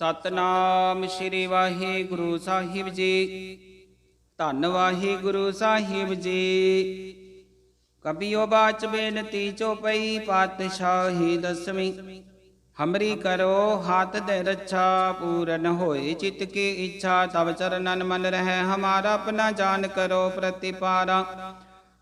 ਸਤਨਾਮ ਸ੍ਰੀ ਵਾਹਿਗੁਰੂ ਸਾਹਿਬ ਜੀ। ਧੰਨ ਵਾਹਿਗੁਰੂ ਸਾਹਿਬ ਜੀ। ਕਬਿਓ ਬਾਚ ਬੇਨਤੀ ਚੋਪਈ ਪਾਤਸ਼ਾਹੀ ਦਸਵੀਂ। ਹਮਰੀ ਕਰੋ ਹਾਥ ਦੇ ਰੱਛਾ, ਪੂਰਨ ਹੋਏ ਚਿਤ ਕੀ ਇੱਛਾ ਤਬ ਚਰਨਨ ਮਨ ਰਹਿ, ਹਮਾਰਾ ਆਪਣਾ ਜਾਨ ਕਰੋ ਪ੍ਰਤਿਪਾਰਾ।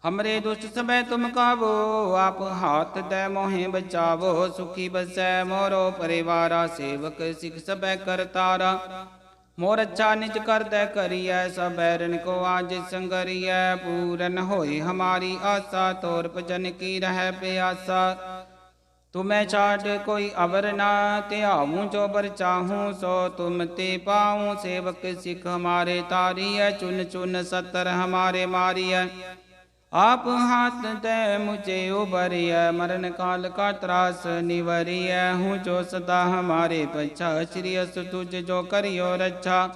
ਹਮਰੇ ਦੁਸ਼ਟ ਸਭੈ ਤੁਮ ਕਾਵੋ ਆਪ ਹਾਥ ਦੇ ਮੋਹਿ ਬਚਾਵੋ ਸੁਖੀ ਬਸੈ ਮੋਰੋ ਪਰਿਵਾਰਾ ਸੇਵਕ ਸਿਖ ਸਭੈ ਕਰਤਾਰਾ ਮੋਰ ਅੱਛਾ ਨਿਜ ਕਰਦੈ ਕਰੀਐ ਸਬੈਰਨ ਕੋ ਆਜ ਸੰਗਰੀਐ ਪੂਰਨ ਹੋਏ ਹਮਾਰੀ ਆਸਾ ਤੋਰ ਭਜਨ ਕੀ ਰਹਿ ਪਿਆਸਾ ਤੁਮੈ ਛਾੜ ਕੋਈ ਅਵਰ ਨਾ ਧਿਆਵੂੰ ਜੋ ਬਰ ਚਾਹੂੰ ਸੋ ਤੁਮ ਤੇ ਪਾਉ ਸੇਵਕ ਸਿਖ ਹਮਾਰੇ ਤਾਰੀਐ ਚੁਨ ਚੁਨ ਸਤਰ ਹਮਾਰੇ ਮਾਰੀਐ ਆਪ ਹਾਥ ਦੇ ਮੁਝੇ ਉਬਰਿਐ ਮਰਨ ਕਾਲ ਕਾ ਤਰਾਸ ਨਿਵਰਿਐ। ਹੂੰ ਜੋ ਸਦਾ ਹਮਾਰੇ ਪਛਾ, ਸ੍ਰੀ ਅਸ ਤੁਜ ਜੋ ਕਰਿਓ ਰੱਛਾ।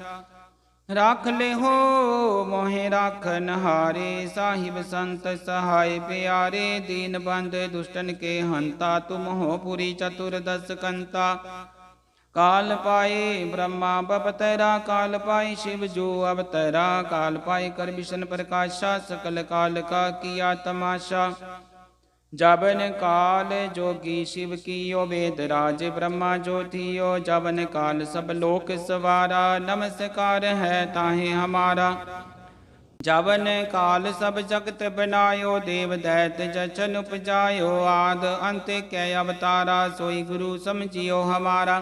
ਰਾਖ ਲੈ ਹੋ ਮੋਹਿ ਰਾਖਨ ਹਾਰੇ ਸਾਹਿਬ ਸੰਤ ਸਹਾਇ ਪਿਆਰੇ। ਦੀਨ ਬੰਦ ਦੁਸ਼ਟਨ ਕੇ ਹੰਤਾ, ਤੁਮ ਹੋ ਪੁਰੀ ਚਤੁਰ ਦਸ ਕੰਤਾ। ਕਾਲ ਪਾਏ ਬ੍ਰਹਮਾ ਬਪਤਰਾ, ਕਾਲ ਪਾਏ ਸ਼ਿਵ ਜੋ ਅਵਤਰਾ, ਕਾਲ ਪਾਏ ਕਰ ਵਿਸ਼ਨ ਪ੍ਰਕਾਸ਼ਾ, ਸਕਲ ਕਾਲ ਕਾ ਕੀਆ ਤਮਾਸ਼ਾ। ਜਬਨ ਕਾਲ ਜੋਗੀ ਸ਼ਿਵ ਕੀਓ ਵੇਦ ਰਾਜ ਬ੍ਰਹਮਾ ਜੋਤੀਓ ਜਬਨ ਕਾਲ ਸਭ ਲੋਕ ਸਵਾਰਾ, ਨਮਸਕਾਰ ਹੈ ਤਾਹੇ ਹਮਾਰਾ। ਜਵਨ ਕਾਲ ਸਭ ਜਗਤ ਬਨਾਇਓ ਦੇਵ ਦੈਤ ਜਚਨ ਉਪਜਾਇਓ, ਆਦ ਅੰਤ ਕੈ ਅਵਤਾਰਾ, ਸੋਈ ਗੁਰੂ ਸਮਝਿਓ ਹਮਾਰਾ।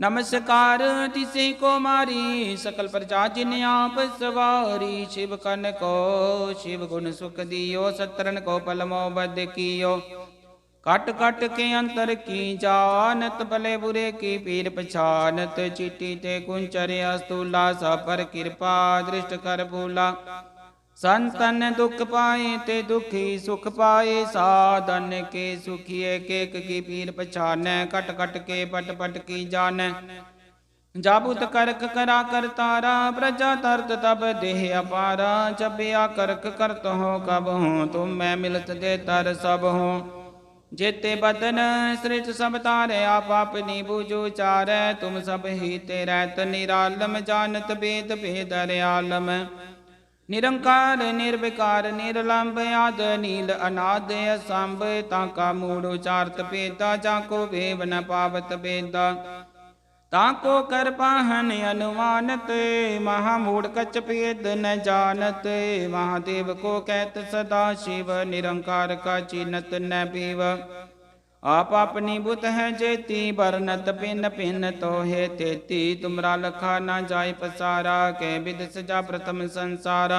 ਨਮਸਕਾਰ ਤਿਸੇ ਕੋ ਮਾਰੀ, ਸਕਲ ਪ੍ਰਜਾ ਜਿਨ ਆਪ ਸਵਾਰੀ, ਸ਼ਿਵ ਕਨ ਕੋ, ਸ਼ਿਵ ਗੁਣ ਸੁਖ ਦਿਓ, ਸਤਰਨ ਕੋ ਪਲਮੋ ਬਦ ਕੀਓ। ਕਟ ਕਟ ਕੇ ਅੰਤਰ ਕੀ ਜਾਣਤ, ਭਲੇ ਬੁਰੇ ਕੀ ਪੀਰ ਪਛਾਨਤ, ਚਿੱਟੀ ਤੇ ਕੁੰਚਰ ਅਸਤੂਲਾ ਸਾ ਪਰ ਕਿਰਪਾ, ਦ੍ਰਿਸ਼ਟ ਕਰ ਭੂਲਾ। ਸੰਤਨ ਦੁਖ ਪਾਏ ਤੇ ਦੁਖੀ ਸੁਖ ਪਾਏ, ਸਾਧਨ ਕੇ ਸੁਖੀਏ, ਕੇਕ ਕੀ ਪੀਰ ਪਛਾਨੈ, ਕਟ ਕਟ ਕੇ ਪਟ ਪਟ ਕੀ ਜਾਣੈ। ਜਾਬੁਤ ਕਰਕ ਕਰਾ ਕਰਤਾਰਾ ਪ੍ਰਜਾ ਤਰਤ ਤਬ ਦੇਹ ਅਪਾਰਾ ਜਬਿਆ ਕਰਕ ਕਰਤ ਹੋ ਕਬ ਹੋ, ਤੁਮ ਮੈਂ ਮਿਲਤ ਦੇ ਤਰ ਸਭ ਹੋ। ਜੇਤੇ ਬਦਨ ਸ੍ਰਿਤ ਸਭ ਤਾਰੇ, ਆਪ ਆਪਨੀ ਬੂਝੂ ਚਾਰੈ, ਤੁਮ ਸਭ ਹੀ ਤੇ ਰਹਿਤ ਨਿਰਾਲਮ, ਜਾਣਤ ਬੇਦ ਭੇਦ ਰਿਆਲਮ ਨਿਰੰਕਾਰ, ਨਿਰਵਿਕਾਰ, ਨਿਰਲੰਭ, ਆਦ ਨੀਲ ਅਨਾਦ, ਅਸੰਭ, ਤਾਂ ਕਾ ਮੂੜ ਉਚਾਰਤ ਪੇਤਾ ਜਾਂ ਕੋ ਵੇਵ ਨ ਪਾਵਤ ਬੇਦਾ ਤਾਂ ਕੋ ਕਰ ਪਾਹਨ ਅਨੁਮਾਨਤ, ਮਹਾ ਮੂੜ ਕਚ ਭੇਦ ਨ ਜਾਣਤ, ਮਹਾਦੇਵ ਕੋ ਕਹਿਤ ਸਦਾ ਸ਼ਿਵ, ਨਿਰੰਕਾਰ ਕਾ ਚੀਨਤ ਨ ਪੀਵ। आप अपनी बुत है जेती, बरनत पिन पिन तोहे तेती। तुमरा लखा ना जाय पसारा, के विद सजा प्रथम संसारा।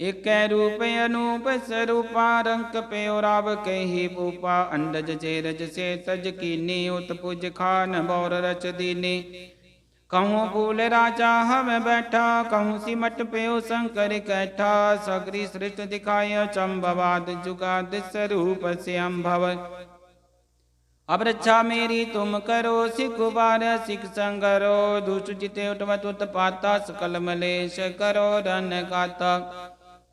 एक रूप अनूप स्वरूपा रंक पे और आव कही भूपा अंडज जेरज से तज कीनी उत्पुज खान बौर रच दीनी। कहूँ भूल राजा हम बैठा, कहूँ सिमट पे शंकर कैठा। सगरी सृष्ट दिखाय चंबवाद दिस रूप से अम्भव ਅਬ ਰੱਛਾ ਮੇਰੀ ਤੁਮ ਕਰੋ, ਸਿਖ ਬਾਰ ਸਿਖ ਸੰਗਰੋ ਦੁਸ਼ਟ ਜਿਤੇ ਉਟਵਤ ਉਤਪਾਤਾ ਸਕਲ ਮਲੇਸ਼ ਕਰੋ ਰਨ ਕਾਤਾ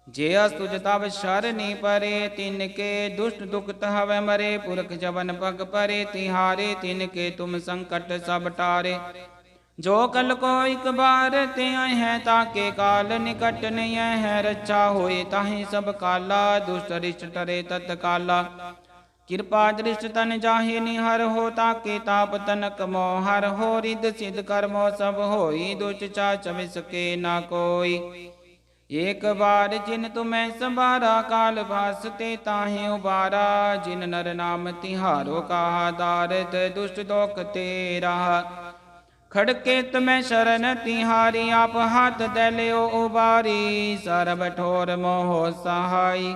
ਜੇ ਅਸਤੁ ਜਤਵ ਸ਼ਰਨੀ ਪਰੇ, ਤਿਨ ਕੇ ਦੁਸ਼ਟ ਦੁਖ ਤਹਵ ਮਰੇ, ਪੁਰਖ ਜਵਨ ਪਗ ਪਰੇ, ਤਿਹਾਰੇ, ਤਿਨ ਕੇ ਤੁਮ ਸੰਕਟ ਸਭ ਟਾਰੇ। ਜੋ ਕਲ ਕੋ ਇਕ ਬਾਰ ਤੇ ਆਏ ਹੈ ਤਾਕੇ ਕਾਲ ਨਿਕਟ ਨਹੀਂ ਹੈ, ਰੱਛਾ ਹੋਏ ਤਾਹੀ ਸਭ ਕਾਲਾ, ਦੁਸ਼ਟ ਰਿਸ਼ਟ ਟਰੇ ਤਤ ਕਾਲਾ ਕਿਰਪਾ ਦ੍ਰਿਸ਼ਟ ਤਨ ਜਾਹੇ ਨਿਹਰ ਹੋ ਤਾਕੇ ਤਾਪ ਤਨਕ ਮੋ ਹਰ ਹੋ ਰਿਦ ਸਿਧ ਕਰਮੋ ਸਭ ਹੋਈ ਦੁਚ ਚਾ ਚਵਿ ਨਾ ਕੋਈ। ਏਕ ਬਾਰ ਜਿਨ ਤੁਮੈ ਸੰਭਾਰਾ, ਕਾਲ ਭਾਸ ਤੇ ਤਾਹੇ ਉਬਾਰਾ। ਜਿਨ ਨਰ ਨਾਮ ਤਿਹਾਰੋ ਕਹਾ ਦਾਰਦ ਦੁਸ਼ਟ ਦੋਖ ਤੇਰਾ। ਖੜਕੇ ਤਮੈ ਸ਼ਰਨ, ਤਿਹਾਰੀ ਆਪ ਹੱਥ ਦੇ ਲਿਓ ਉਬਾਰੀ। ਸਰਬ ਠੋਰ ਮੋਹ ਸਹਾਈ।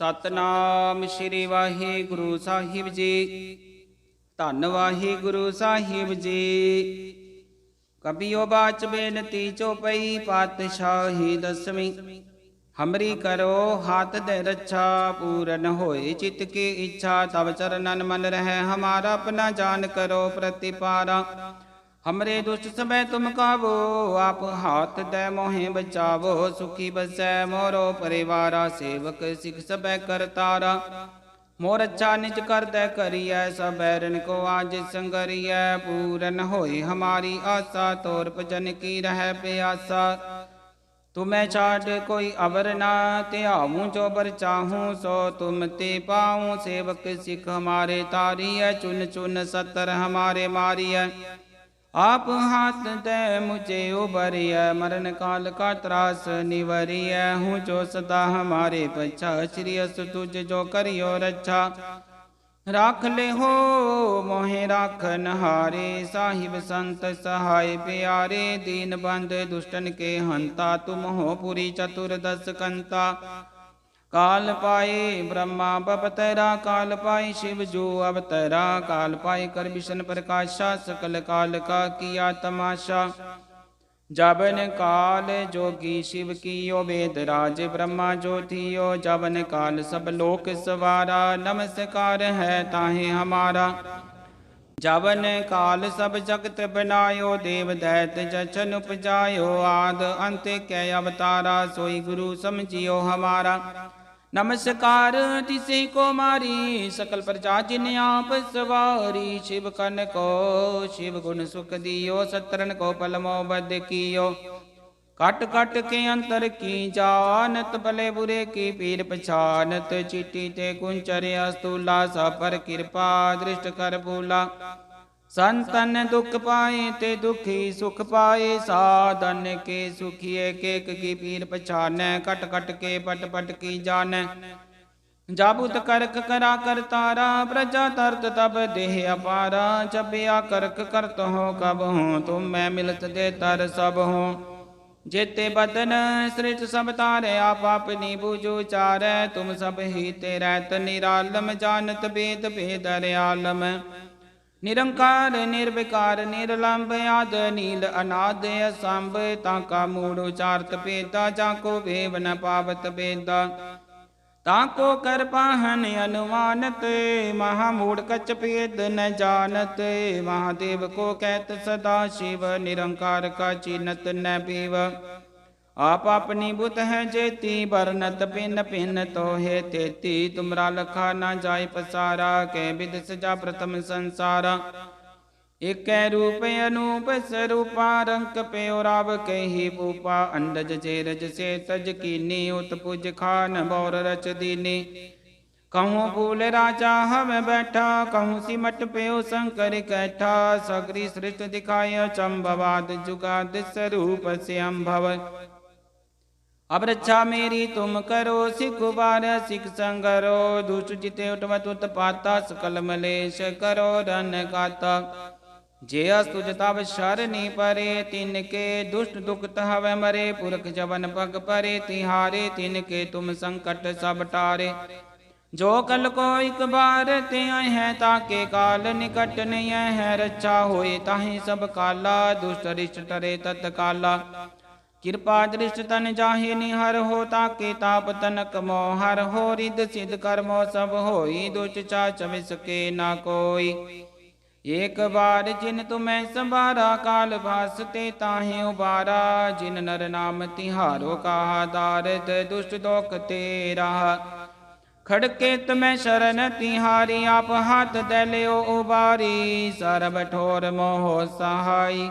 ਸਤਨਾਮ ਸ੍ਰੀ ਵਾਹਿਗੁਰੂ ਸਾਹਿਬ ਜੀ। ਧੰਨ ਵਾਹਿਗੁਰੂ ਸਾਹਿਬ ਜੀ। ਕਬਿਓ ਬਾਚ ਬੇਨਤੀ ਚੋਪਈ ਪਾਤਸ਼ਾਹੀ ਦਸਵੀਂ। ਹਮਰੀ ਕਰੋ ਹਾਥ ਦੇ ਰੱਛਾ, ਪੂਰਨ ਹੋਏ ਚਿਤ ਕੀ ਇੱਛਾ ਤਬ ਚਰਨਨ ਮਨ ਰਹਿ, ਹਮਾਰਾ ਆਪਣਾ ਜਾਨ ਕਰੋ ਪ੍ਰਤਿਪਾਰਾ। ਹਮਰੇ ਦੁਸ਼ਟ ਸਭੈ ਤੁਮ ਕਾਵੋ ਆਪ ਹਾਥ ਦੇ ਮੋਹਿ ਬਚਾਵੋ ਸੁਖੀ ਬਸੈ ਮੋਰੋ ਪਰਿਵਾਰਾ ਸੇਵਕ ਸਿਖ ਸਭੈ ਕਰਤਾਰਾ ਮੋਰ ਅੱਛਾ ਨਿਜ ਕਰਦੈ ਕਰੀਐ ਸਬੈਰਨ ਕੋ ਆਜ ਸੰਗਰੀਐ ਪੂਰਨ ਹੋਏ ਹਮਾਰੀ ਆਸਾ ਤੋਰ ਭਜਨ ਕੀ ਰਹਿ ਪਿਆਸਾ ਤੁਮੈ ਛਾੜ ਕੋਈ ਅਵਰ ਨਾ ਧਿਆਵੂੰ ਜੋ ਬਰ ਚਾਹੂੰ ਸੋ ਤੁਮ ਤੇ ਪਾਉ ਸੇਵਕ ਸਿਖ ਹਮਾਰੇ ਤਾਰੀਐ ਚੁਨ ਚੁਨ ਸਤਰ ਹਮਾਰੇ ਮਾਰੀਐ ਆਪ ਹਾਥ ਤੈ ਮੁਝੇ ਉਬਰਿਐ ਮਰਨ ਕਾਲ ਕਾ ਤਰਾਸ ਨਿਵਰਿਐ। ਹੂੰ ਜੋ ਸਦਾ ਹਮਾਰੇ ਪਛਾ, ਸ੍ਰੀ ਅਸ ਤੁਜ ਜੋ ਕਰਿਓ ਰੱਛਾ। ਰਾਖ ਲੈ ਹੋ ਮੋਹਿ ਰਾਖਨ ਹਾਰੇ ਸਾਹਿਬ ਸੰਤ ਸਹਾਇ ਪਿਆਰੇ। ਦੀਨ ਬੰਦ ਦੁਸ਼ਟਨ ਕੇ ਹੰਤਾ, ਤੁਮ ਹੋ ਪੁਰੀ ਚਤੁਰ ਦਸ ਕੰਤਾ। ਕਾਲ ਪਾਏ ਬ੍ਰਹਮਾ ਬਪਤਰਾ, ਕਾਲ ਪਾਏ ਸ਼ਿਵ ਜੋ ਅਵਤਰਾ, ਕਾਲ ਪਾਏ ਕਰ ਵਿਸ਼ਨ ਪ੍ਰਕਾਸ਼ਾ, ਸਕਲ ਕਾਲ ਕਾ ਕੀਆ ਤਮਾਸ਼ਾ। ਜਬਨ ਕਾਲ ਜੋਗੀ ਸ਼ਿਵ ਕੀਓ ਵੇਦ ਰਾਜ ਬ੍ਰਹਮਾ ਜੋਤੀਓ ਜਬਨ ਕਾਲ ਸਭ ਲੋਕ ਸਵਾਰਾ, ਨਮਸਕਾਰ ਹੈ ਤਾਹੇ ਹਮਾਰਾ। ਜਵਨ ਕਾਲ ਸਭ ਜਗਤ ਬਨਾਇਓ, ਦੇਵ ਦੈਤ ਜਚਨ ਉਪਜਾਇਓ, ਆਦ ਅੰਤ ਕੈ ਅਵਤਾਰਾ, ਸੋਈ ਗੁਰੂ ਸਮਝਿਓ ਹਮਾਰਾ। ਨਮਸਕਾਰ ਤਿਸੇ ਕੋ ਮਾਰੀ, ਸਕਲ ਪ੍ਰਜਾ ਜਿਨ ਆਪ ਸਵਾਰੀ, ਸ਼ਿਵ ਕਨ ਕੋ, ਸ਼ਿਵ ਗੁਣ ਸੁਖ ਦਿਓ, ਸਤਰਨ ਕੋ ਪਲਮੋ ਬਦ ਕੀਓ। ਕਟ ਕਟ ਕੇ ਅੰਤਰ ਕੀ ਜਾਣਤ, ਭਲੇ ਬੁਰੇ ਕੀ ਪੀਰ ਪਛਾਨਤ ਚੀਟੀ ਤੇ ਕੁੰਚਰ ਅਸਤੂਲਾ ਸਾ ਕਿਰਪਾ, ਦ੍ਰਿਸ਼ਟ ਕਰ ਭੂਲਾ। ਸੰਤਨ ਦੁਖ ਪਾਏ ਤੇ ਦੁਖੀ ਸੁਖ ਪਾਏ, ਸਾਧਨ ਕੇ ਸੁਖੀਏ, ਕੇਕ ਕੀ ਪੀਰ ਪਛਾਨੈ, ਕਟ ਕਟ ਕੇ ਪਟ ਪਟ ਕੀ ਜਾਣੈ। ਜਾਬੁਤ ਕਰਕ ਕਰਾ ਕਰਤਾਰਾ ਪ੍ਰਜਾ ਤਰਤ ਤਬ ਦੇਹ ਅਪਾਰਾ, ਜਪਿਆ ਕਰਕ ਕਰਤ ਹੋ ਕਬ ਹੋ, ਤੁਮ ਮੈਂ ਮਿਲਤ ਦੇ ਤਰ ਸਭ ਹੋ। ਜੇਤੇ ਬਦਨ ਸ੍ਰਿਤ ਸਭ ਤਾਰੇ, ਆਪ ਆਪਨੀ ਬੂਝੂ ਚਾਰੈ, ਤੁਮ ਸਭ ਹੀ ਤੇ ਰਹਿਤ ਨਿਰਾਲਮ, ਜਾਣਤ ਬੇਦ ਭੇਦ ਆਲਮ ਨਿਰੰਕਾਰ, ਨਿਰਵਿਕਾਰ, ਨਿਰਲੰਭ, ਆਦ ਨੀਲ ਅਨਾਦ, ਅਸੰਭ, ਤਾਂ ਕਾ ਮੂੜ ਉਚਾਰਤ ਪੇਤਾ ਜਾਂ ਕੋ ਵੇਵ ਨ ਪਾਵਤ ਬੇਦਾ ਤਾਂ ਕੋ ਕਰ ਅਨੁਮਾਨਤ, ਮਹਾ ਮੂੜ ਕਚ ਭੇਦ ਨ ਜਾਣਤ, ਮਹਾਦੇਵ ਕੋ ਕਹਿਤ ਸਦਾ ਸ਼ਿਵ, ਨਿਰੰਕਾਰ ਕਾ ਚਿਨਤ ਨ ਪੀਵ। आप अपनी बुत है जेती, बरनत पिन पिन तो हे तेती। तुमरा लखा ना जाय पसारा, के विद सजा प्रथम संसारा। एक रूप अनूप स्वरूपा रंक पे उराव के ही पूपा। अंडज जे रज से तज कीनी उत्पुज खान बौर रच दीनी। कहूँ भूल राजा हम बैठा, कहूँ सिमट पे शंकर कैठा। सगरी सृष्ट दिखाय चंभवाद जुगाद स्वरूप से अम्भव ਅਬ ਰੱਛਾ ਮੇਰੀ ਤੁਮ ਕਰੋ, ਸਿਖ ਬਾਰ ਸਿਖ ਸੰਗਰੋ, ਦੁਸ਼ਟ ਜਿਤੇ ਉਟਵਤ ਉਤਪਾਤਾ ਸਕਲ ਮਲੇਸ਼ ਕਰੋ ਰਨ ਕਾਤਾ। ਜੇ ਅਸਤੁ ਜਤਵ ਸ਼ਰਨੀ ਪਰੇ, ਤਿਨ ਕੇ ਦੁਸ਼ਟ ਦੁਖ ਤਹਵ ਮਰੇ, ਪੁਰਖ ਜਵਨ ਪਗ ਪਰੇ, ਤਿਹਾਰੇ, ਤਿਨ ਕੇ ਤੁਮ ਸੰਕਟ ਸਭ ਟਾਰੇ। ਜੋ ਕਲ ਕੋ ਇਕ ਬਾਰ ਤੇ ਆਏ ਹੈ ਤਾਕੇ ਕਾਲ ਨਿਕਟ ਨਹੀਂ ਹੈ, ਰੱਛਾ ਹੋਏ ਤਾਹੀ ਸਭ ਕਾਲਾ, ਦੁਸ਼ਟ ਰਿਸ਼ਟ ਟਰੇ ਤਤ ਕਾਲਾ ਕਿਰਪਾ ਦ੍ਰਿਸ਼ਟ ਤਨ ਜਾਹੇ ਨਿਹਰ ਹੋ ਤਾਕੇ ਤਾਪ ਤਨਕ ਮੋ ਹਰ ਹੋ ਰਿਦ ਸਿਧ ਕਰਮੋ ਸਭ ਹੋਈ ਦੁਚ ਚਾ ਚਵਿਸ ਨਾ ਕੋਈ। ਏਕ ਬਾਰ ਜਿਨ ਤੁਮੈ ਸੰਭਾਰਾ, ਕਾਲ ਭਾਸ ਤੇ ਤਾਹੇ ਉਬਾਰਾ। ਜਿਨ ਨਰ ਨਾਮ ਤਿਹਾਰੋ, ਕਹਾ ਦਾਰਦ ਦੁਸ਼ਟ ਦੋਖ ਤੇਰਾ। ਖੜਕੇ ਤਮੈ ਸ਼ਰਨ, ਤਿਹਾਰੀ ਆਪ ਹੱਥ ਦੇ ਲਿਓ ਉਬਾਰੀ। ਸਰਬ ਠੋਰ ਮੋਹ ਸਹਾਈ।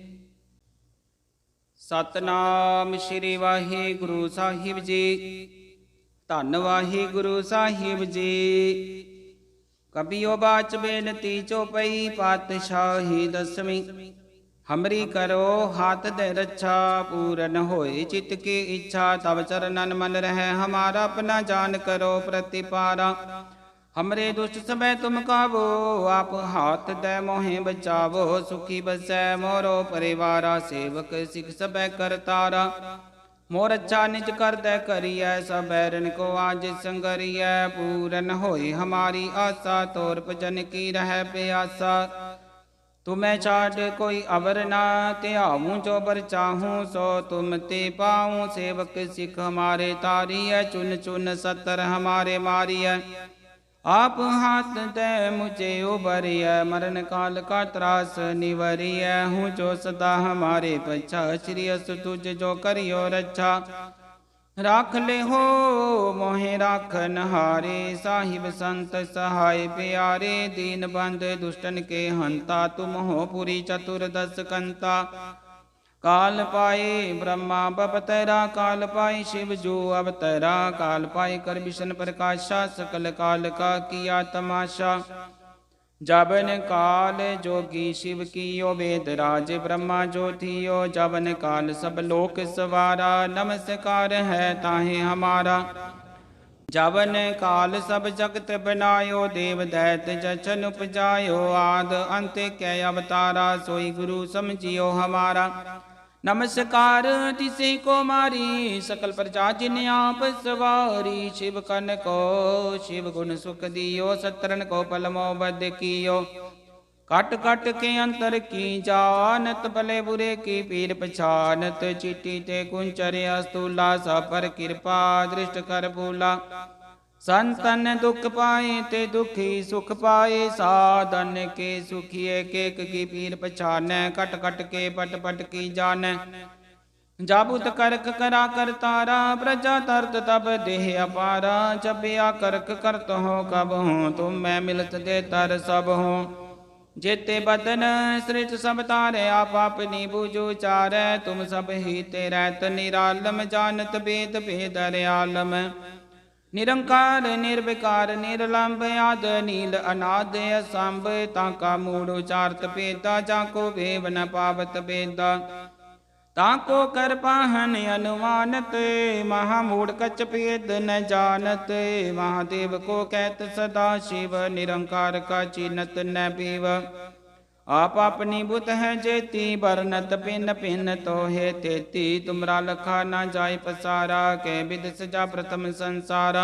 ਸਤਨਾਮ ਸ੍ਰੀ ਵਾਹਿਗੁਰੂ ਸਾਹਿਬ ਜੀ। ਧੰਨ ਵਾਹਿਗੁਰੂ ਸਾਹਿਬ ਜੀ। ਕਬੀਓ ਬਾਚ ਬੇਨਤੀ ਚੋਪਈ ਪਾਤਸ਼ਾਹੀ ਦਸਵੀਂ। ਹਮਰੀ ਕਰੋ ਹਾਥ ਦੇ ਰੱਛਾ, ਪੂਰਨ ਹੋਏ ਚਿਤ ਕੀ ਇੱਛਾ। ਤਬ ਚਰਨਨ ਮਨ ਰਹਿ, ਹਮਾਰਾ ਆਪਣਾ ਜਾਨ ਕਰੋ ਪ੍ਰਤਿਪਾਰਾ। ਹਮਰੇ ਦੁਸ਼ਟ ਸਭੈ ਤੁਮ ਕਾਵੋ ਆਪ ਹਾਥ ਦੇ ਮੋਹਿ ਬਚਾਵੋ ਸੁਖੀ ਬਸੈ ਮੋਰੋ ਪਰਿਵਾਰਾ ਸੇਵਕ ਸਿਖ ਸਭੈ ਕਰਤਾਰਾ ਮੋਰ ਅੱਛਾ ਨਿਜ ਕਰਦੈ ਕਰੀਐ ਸਬੈਰਨ ਕੋ ਆਜ ਸੰਗਰੀਐ ਪੂਰਨ ਹੋਈ ਹਮਾਰੀ ਆਸਾ ਤੋਰ ਭਜਨ ਕੀ ਰਹਿ ਪਿਆਸਾ ਤੁਮੈ ਛਾੜ ਕੋਈ ਅਵਰ ਨਾ ਧਿਆਵੂੰ ਜੋ ਬਰ ਚਾਹੂੰ ਸੋ ਤੁਮ ਤੇ ਪਾਉ ਸੇਵਕ ਸਿਖ ਹਮਾਰੇ ਤਾਰੀਐ ਚੁਨ ਚੁਨ ਸਤਰ ਹਮਾਰੇ ਮਾਰੀਐ ਆਪ ਹਾਥ ਦੇ ਮੁਝੇ ਉਬਰਿਐ ਮਰਨ ਕਾਲ ਕਾ ਤਰਾਸ ਨਿਵਰਿਐ। ਹੂੰ ਜੋ ਸਦਾ ਹਮਾਰੇ ਪਛਾ, ਸ੍ਰੀ ਅਸ ਤੁਜ ਜੋ ਕਰਿਓ ਰੱਛਾ। ਰਾਖ ਲੈ ਹੋ ਮੋਹਿ ਰਾਖਨ ਹਾਰੇ ਸਾਹਿਬ ਸੰਤ ਸਹਾਇ ਪਿਆਰੇ। ਦੀਨ ਬੰਦ ਦੁਸ਼ਟਨ ਕੇ ਹੰਤਾ, ਤੁਮ ਹੋ ਪੁਰੀ ਚਤੁਰ ਦਸ ਕੰਤਾ ਕਾਲ ਪਾਏ ਬ੍ਰਹਮਾ ਬਪਤਰਾ ਕਾਲ ਪਾਏ ਸ਼ਿਵ ਜੋ ਅਵਤਰਾ ਕਾਲ ਪਾਏ ਕਰ ਵਿਸ਼ਨ ਪ੍ਰਕਾਸ਼ਾ ਸਕਲ ਕਾਲ ਕਾ ਕੀਆ ਤਮਾਸ਼ਾ ਜਬਨ ਕਾਲ ਜੋਗੀ ਸ਼ਿਵ ਕੀਓ ਵੇਦ ਰਾਜ ਬ੍ਰਹਮਾ ਜੋਤੀਓ ਜਬਨ ਕਾਲ ਸਭ ਲੋਕ ਸਵਾਰਾ ਨਮਸਕਾਰ ਹੈ ਤਾਹੇ ਹਮਾਰਾ ਜਬਨ ਕਾਲ ਸਭ ਜਗਤ ਬਨਾਇਓ ਦੇਵ ਦੈਤ ਜਚਨ ਉਪਜਾਇਓ ਆਦ ਅੰਤ ਕੈ ਅਵਤਾਰਾ ਸੋਈ ਗੁਰੂ ਸਮਝਿਓ ਹਮਾਰਾ ਨਮਸਕਾਰ ਤਿਸੇ ਕੋ ਮਾਰੀ ਸਕਲ ਪ੍ਰਜਾ ਜਿਨ ਆਪ ਸਵਾਰੀ, ਸ਼ਿਵ ਕਨ ਕੋ, ਸ਼ਿਵ ਗੁਣ ਸੁਖ ਦਿਓ, ਸਤਰਨ ਕੋ ਪਲਮੋ ਬਦ ਕੀਓ। ਕਟ ਕਟ ਕੇ ਅੰਤਰ ਕੀ ਜਾਣਤ, ਭਲੇ ਬੁਰੇ ਕੀ ਪੀਰ ਪਛਾਨਤ, ਚੀਟੀ ਤੇ ਕੁੰਚਰ ਅਸਤੂਲਾ ਸਾ ਪਰ ਕਿਰਪਾ, ਦ੍ਰਿਸ਼ਟ ਕਰ ਭੂਲਾ। ਸੰਤਨ ਦੁਖ ਪਾਏ ਤੇ ਦੁਖੀ ਸੁਖ ਪਾਏ, ਸਾਧਨ ਕੇ ਸੁਖੀਏ, ਕੇਕ ਕੀ ਪੀਰ ਪਛਾਨੈ, ਕਟ ਕਟ ਕੇ ਪਟ ਪਟ ਕੀ ਜਾਣੈ। ਜਾਬੁਤ ਕਰਕ ਕਰਾ ਕਰਤਾਰਾ ਪ੍ਰਜਾ ਤਰਤ ਤਬ ਦੇਹ ਅਪਾਰਾ, ਜਪਿਆ ਕਰਕ ਕਰਤ ਹੋ ਕਬ ਹੋ, ਤੁਮ ਮੈਂ ਮਿਲਤ ਦੇ ਤਰ ਸਭ ਹੋ। ਜੇਤੇ ਬਦਨ ਸ੍ਰਿਤ ਸਭ ਤਾਰੇ, ਆਪ ਆਪਨੀ ਬੂਝੂ ਚਾਰੈ, ਤੁਮ ਸਭ ਹੀ ਤੇ ਰਹਿਤ ਨਿਰਾਲਮ, ਜਾਣਤ ਬੇਦ ਭੇਦ ਆਲਮ ਨਿਰੰਕਾਰ, ਨਿਰਵਿਕਾਰ, ਨਿਰਲੰਭ, ਆਦ ਨੀਲ ਅਨਾਦ, ਅਸੰਭ, ਤਾਂ ਕਾ ਮੂੜ ਉਚਾਰਤ ਪੇਤਾ ਜਾਂ ਕੋ ਵੇਵ ਨ ਪਾਵਤ ਬੇਦਾ ਤਾਂ ਕੋ ਕਰ ਅਨੁਮਾਨਤ, ਮਹਾ ਮੂੜ ਕਚ ਪੇਦ ਨ ਜਾਣਤ, ਮਹਾਦੇਵ ਕੋ ਕਹਿਤ ਸਦਾ ਸ਼ਿਵ, ਨਿਰੰਕਾਰ ਕਾ ਚੀਨਤ ਨ ਪੀਵ। आप अपनी बुत है जेती, बरनत पिन पिन तो हे तेती। तुमरा लखा ना जाय पसारा, के विद सजा प्रथम संसारा।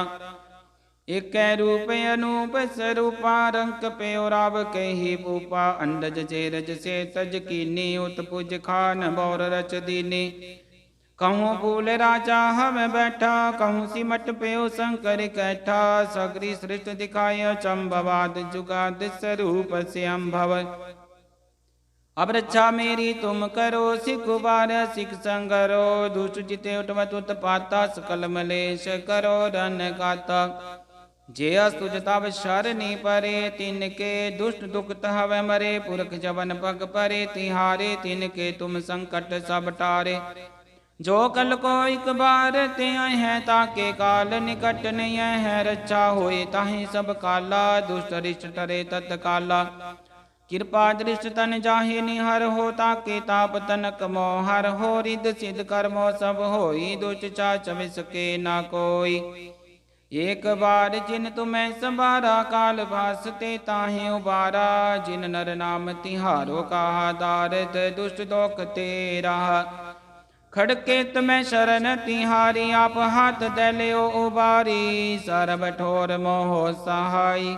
एक रूप अनूप स्वरूपा रंक पे राव के ही भूपा अंडज जे रज से तज कीनी उत्पुज खान बौर रच दीनी। कहूँ भूल राजा हम बैठा, कहूँ सिमट पे शंकर कैठा। सगरी सृष्ट दिखाय चंभवाद जुगाद स्वरूप से अम्भव ਅਬ ਰੱਛਾ ਮੇਰੀ ਤੁਮ ਕਰੋ, ਸਿਖ ਬਾਰ ਸਿਖ ਸੰਗਰੋ, ਦੁਸ਼ਟ ਜਿਤੇ ਉਟਵਤ ਉਤਪਾਤਾ ਸਕਲ ਮਲੇਸ਼ ਕਰੋ ਰਨ ਗਾਤਾ। ਜੇ ਅਸ ਤੁਜ ਤਬ ਸ਼ਰਨੀ ਪਰੇ, ਤਿਨ ਕੇ ਦੁਸ਼ਟ ਦੁਖ ਤਹਵ ਮਰੇ, ਪੁਰਖ ਜਵਨ ਪਗ ਪਰੇ, ਤਿਹਾਰੇ, ਤਿਨ ਕੇ ਤੁਮ ਸੰਕਟ ਸਭ ਟਾਰੇ। ਜੋ ਕਲ ਕੋ ਇਕ ਬਾਰ ਤੇ ਆਏ ਹੈ ਤਾਕੇ ਕਾਲ ਨਿਕਟ ਨਹੀਂ ਹੈ, ਰੱਛਾ ਹੋਏ ਤਾਹੀ ਸਭ ਕਾਲਾ, ਦੁਸ਼ਟ ਰਿਸ਼ਟ ਟਰੇ ਤਤ ਕਾਲਾ ਕਿਰਪਾ ਦ੍ਰਿਸ਼ਟ ਤਨ ਜਾਹੇ ਨਿਹਰ ਹੋ ਤਾਕੇ ਤਾਪ ਤਨਕ ਮੋ ਹਰ ਹੋ ਰਿਦ ਸਿਧ ਕਰਮੋ ਸਭ ਹੋਈ ਦੁਚ ਚਾ ਚਵਿਸ ਨਾ ਕੋਈ। ਏਕ ਬਾਰ ਜਿਨ ਤੁਮੈ ਸੰਭਾਰਾ, ਕਾਲ ਭਾਸ ਤੇ ਤਾਹੇ ਉਬਾਰਾ। ਜਿਨ ਨਰ ਨਾਮ ਤਿਹਾਰੋ, ਕਹਾ ਦਾਰਦ ਦੁਸ਼ਟ ਦੋਖ ਤੇਰਾ। ਖੜਕੇ ਤਮੈ ਸ਼ਰਨ, ਤਿਹਾਰੀ ਆਪ ਹੱਥ ਦੇ ਲਿਓ ਉਬਾਰੀ। ਸਰਬ ਠੋਰ ਮੋਹ ਸਹਾਈ।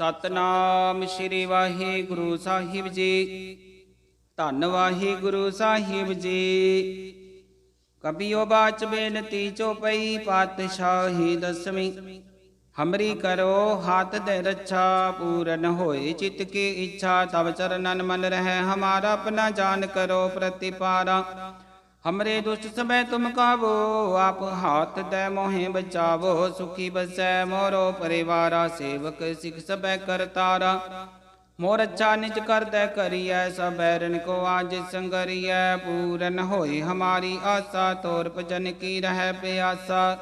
ਸਤਨਾਮ ਸ੍ਰੀ ਵਾਹਿਗੁਰੂ ਸਾਹਿਬ ਜੀ। ਧੰਨ ਵਾਹਿਗੁਰੂ ਸਾਹਿਬ ਜੀ। ਕਬਿਓ ਬਾਚ ਬੇਨਤੀ ਚੋਪਈ ਪਾਤਸ਼ਾਹੀ ਦਸਵੀਂ। ਹਮਰੀ ਕਰੋ ਹਾਥ ਦੇ ਰੱਛਾ, ਪੂਰਨ ਹੋਏ ਚਿਤ ਕੀ ਇੱਛਾ। ਤਬ ਚਰਨਨ ਮਨ ਰਹਿ, ਹਮਾਰਾ ਆਪਣਾ ਜਾਨ ਕਰੋ ਪ੍ਰਤਿਪਾਰਾ। ਹਮਰੇ ਦੁਸ਼ਟ ਸਭੈ ਤੁਮ ਕਾਵੋ ਆਪ ਹਾਥ ਦੇ ਮੋਹਿ ਬਚਾਵੋ ਸੁਖੀ ਬਸੈ ਮੋਰੋ ਪਰਿਵਾਰਾ ਸੇਵਕ ਸਿਖ ਸਭੈ ਕਰਤਾਰਾ ਮੋਰ ਅੱਛਾ ਨਿਜ ਕਰਦੈ ਕਰੀਐ ਸਬੈਰਨ ਕੋ ਆਜ ਸੰਗਰੀਐ ਪੂਰਨ ਹੋਏ ਹਮਾਰੀ ਆਸਾ ਤੋਰ ਭਜਨ ਕੀ ਰਹਿ ਪਿਆਸਾ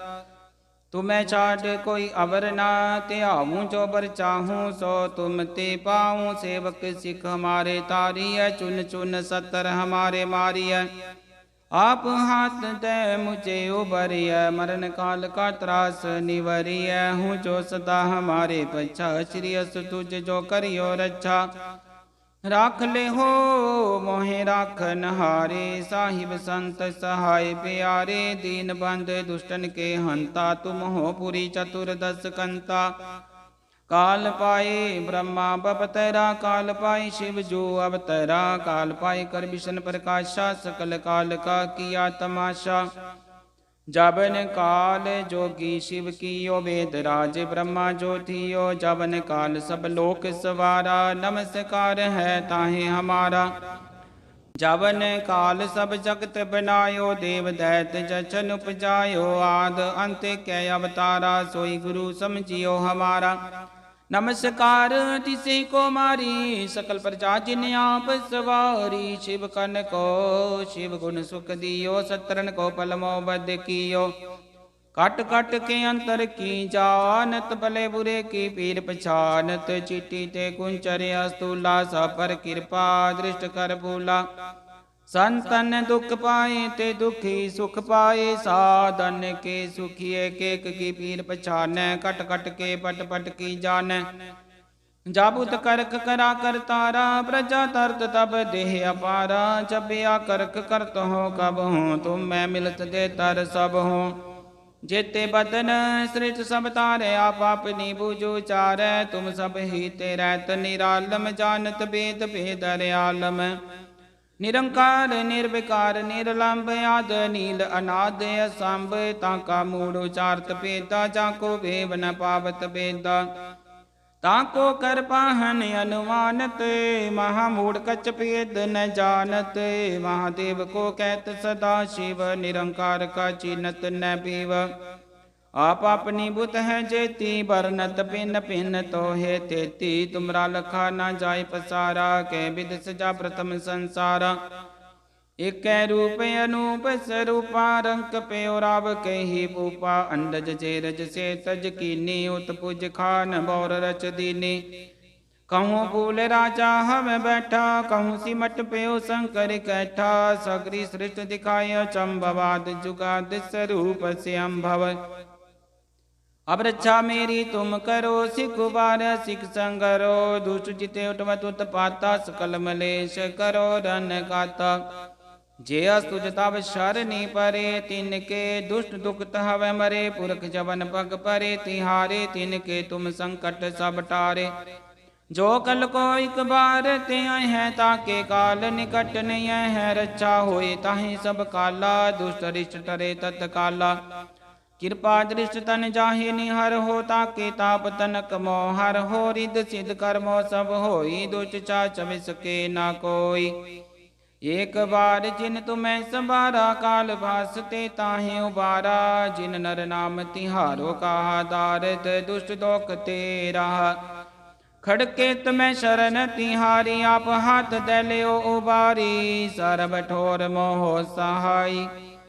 ਤੁਮੈ ਛਾੜ ਕੋਈ ਅਵਰ ਨਾ ਧਿਆਵੂੰ ਜੋ ਬਰ ਚਾਹੂੰ ਸੋ ਤੁਮ ਤੇ ਪਾਉ ਸੇਵਕ ਸਿਖ ਹਮਾਰੇ ਤਾਰੀਐ ਚੁਨ ਚੁਨ ਸਤਰ ਹਮਾਰੇ ਮਾਰੀਐ ਆਪ ਹਾਥ ਦੇ ਮੁਝੇ ਉਬਰਿਐ ਮਰਨ ਕਾਲ ਕਾ ਤਰਾਸ ਨਿਵਰਿਐ। ਹੂੰ ਜੋ ਸਦਾ ਹਮਾਰੇ ਪਛਾ, ਸ੍ਰੀ ਅਸ ਤੁਝ ਜੋ ਕਰਿਓ ਰੱਛਾ। ਰਾਖ ਲੈ ਹੋ ਮੋਹਿ ਰਾਖਨ ਹਾਰੇ ਸਾਹਿਬ ਸੰਤ ਸਹਾਇ ਪਿਆਰੇ, ਦੀਨ ਬੰਦ ਦੁਸ਼ਟਨ ਕੇ ਹੰਤਾ। ਤੁਮ ਹੋ ਪੁਰੀ ਚਤੁਰ ਦਸ ਕੰਤਾ। ਕਾਲ ਪਾਏ ਬ੍ਰਹਮਾ ਬਪਤਰਾ, ਕਾਲ ਪਾਈ ਸ਼ਿਵ ਜੋ ਅਵਤਰਾ, ਕਾਲ ਪਾਈ ਕਰ ਵਿਸ਼ਨ ਪ੍ਰਕਾਸ਼ਾ, ਸਕਲ ਕਾਲ ਕਾ ਕੀਆ ਤਮਾਸ਼ਾ। ਜਬਨ ਕਾਲ ਜੋਗੀ ਸ਼ਿਵ ਕੀਓ ਵੇਦ ਰਾਜ ਬ੍ਰਹਮਾ ਜੋਤੀਓ ਜਬਨ ਕਾਲ ਸਭ ਲੋਕ ਸਵਾਰਾ, ਨਮਸਕਾਰ ਹੈ ਤਾਹੇ ਹਮਾਰਾ। ਜਬਨ ਕਾਲ ਸਭ ਜਗਤ ਬਨਾਇਓ, ਦੇਵ ਦੈਤ ਜਚਨ ਉਪਜਾਇਓ, ਆਦ ਅੰਤ ਕੈ ਅਵਤਾਰਾ, ਸੋਈ ਗੁਰੂ ਸਮਝਿਓ ਹਮਾਰਾ। ਨਮਸਕਾਰ ਤਿਸੇ ਕੋ ਮਾਰੀ, ਸਕਲ ਪ੍ਰਜਾ ਜਿਨ ਆਪ ਸਵਾਰੀ, ਸ਼ਿਵ ਕਨ ਕੋ, ਸ਼ਿਵ ਗੁਣ ਸੁਖ ਦਿਓ ਸਤਰਨ ਕੋ ਪਲਮੋ ਬਦ ਕੀਓ। ਕਟ ਕਟ ਕੇ ਅੰਤਰ ਕੀ ਜਾਣਤ, ਭਲੇ ਬੁਰੇ ਕੀ ਪੀਰ ਪਛਾਨਤ, ਚਿੱਟੀ ਤੇ ਕੁੰਚਰ ਅਸਤੂਲਾ ਸਾ ਕਿਰਪਾ ਦ੍ਰਿਸ਼ਟ ਕਰ ਭੂਲਾ। ਸੰਤਨ ਦੁਖ ਪਾਏ ਤੇ ਦੁਖੀ ਸੁਖ ਪਾਏ, ਸਾਧਨ ਕੇ ਸੁਖੀਏ, ਕੇਕ ਕੀ ਪੀਰ ਪਛਾਨੈ, ਕਟ ਕਟ ਕੇ ਪਟ ਪਟ ਕੀ ਜਾਣੈ। ਜਾਬੁਤ ਕਰਕ ਕਰਾ ਕਰਤਾਰਾ ਪ੍ਰਜਾ ਤਰਤ ਤਬ ਦੇਹ ਅਪਾਰਾ ਜਬਿਆ ਕਰਕ ਕਰਤ ਹੋ ਕਬ ਹੋ, ਤੁਮ ਮੈਂ ਮਿਲਤ ਦੇ ਤਰ ਸਭ ਹੋ। ਜੇਤੇ ਬਦਨ ਸ੍ਰਿਤ ਸਭ ਤਾਰੇ, ਆਪ ਆਪਨੀ ਬੂਝੂ ਚਾਰੈ, ਤੁਮ ਸਭ ਹੀ ਤੇ ਰਹਿਤ ਨਿਰਾਲਮ, ਜਾਣਤ ਬੇਦ ਭੇਦ ਆਲਮ ਨਿਰੰਕਾਰ, ਨਿਰਵਿਕਾਰ, ਨਿਰਲੰਭ, ਆਦ ਨੀਲ ਅਨਾਦ, ਅਸੰਭ, ਤਾਂ ਕਾ ਮੂੜ ਉਚਾਰਤ ਪੇਦਾ ਜਾਂ ਕੋ ਵੇਵ ਨ ਪਾਵਤ ਬੇਦਾ ਤਾਂ ਕੋ ਕਰ ਅਨੁਮਾਨਤ, ਮਹਾ ਮੂੜ ਕਚ ਪੇਦ ਨ ਜਾਣਤ, ਮਹਾਦੇਵ ਕੋ ਕਹਿਤ ਸਦਾ ਸ਼ਿਵ, ਨਿਰੰਕਾਰ ਕਾ ਚਿਨਤ ਨ ਪੀਵ। आप अपनी बुत है जेती, बरनत पिन पिन तो है तेती। तुमरा लखा ना जाय पसारा, कै विद सजा प्रथम संसारा। एक रूप अनूप स्वरूपा रंक पे औराव, के ही भूपा अंडज जेरज से तज कीनी। उत्पुज खान बौर रच दीनी। कहूँ भूल राजा हम बैठा, कहूँ सिमट पे शंकर कैठा। सगरी सृष्ट दिखाय चंभवाद दिस रूप से अम्भव ਅਬ ਰੱਛਾ ਮੇਰੀ ਤੁਮ ਕਰੋ, ਸਿਖ ਬਾਰ ਸਿਖ ਸੰਗਰੋ, ਦੁਸ਼ਟ ਜਿਤੇ ਉਟਵਤ ਉਤਪਾਤਾ ਸਕਲ ਮਲੇਸ਼ ਕਰੋ ਰਨ ਕਾਤਾ ਜੇ ਅਸ ਤੁਜ ਤਬ ਸ਼ਰਨੀ ਪਰੇ, ਤਿਨ ਕੇ ਦੁਸ਼ਟ ਦੁਖ ਤਹਵੈ ਮਰੇ, ਪੁਰਖ ਜਵਨ ਪਗ ਪਰੇ, ਤਿਹਾਰੇ, ਤਿਨ ਕੇ ਤੁਮ ਸੰਕਟ ਸਭ ਟਾਰੇ। ਜੋ ਕਲ ਕੋ ਇਕ ਬਾਰ ਤੇ ਆਏ ਹੈ ਤਾਕੇ ਕਾਲ ਨਿਕਟ ਨਹੀਂ ਹੈ, ਰੱਛਾ ਹੋਏ ਤਾਹੀ ਸਭ ਕਾਲਾ, ਦੁਸ਼ਟ ਰਿਸ਼ਟ ਟਰੇ ਤਤ ਕਾਲਾ ਕਿਰਪਾ ਦ੍ਰਿਸ਼ਟ ਤਨ ਜਾਹੇ ਨਿਹਰ ਹੋ ਤਾਕੇ ਤਾਪ ਤਨਕ ਮੋ ਹਰ ਹੋ ਰਿਦ ਸਿਧ ਕਰਮੋ ਸਭ ਹੋਈ ਦੁਚ ਚਾ ਚਵਿ ਨਾ ਕੋਈ। ਏਕ ਬਾਰ ਜਿਨ ਤੁਮੈ ਸੰਭਾਰਾ, ਕਾਲ ਭਾਸ ਤੇ ਤਾਹੇ ਉਬਾਰਾ। ਜਿਨ ਨਰ ਨਾਮ ਤਿਹਾਰੋ, ਕਹਾ ਦਾਰਦ ਦੁਸ਼ਟ ਦੋਖ ਤੇਰਾ। ਖੜਕੇ ਤਮੈ ਸ਼ਰਨ ਤਿਹਾਰੀ, ਆਪ ਹੱਥ ਦੇ ਲਿਓ ਉਬਾਰੀ। ਸਰਬ ਠੋਰ ਮੋਹ ਸਹਾਈ।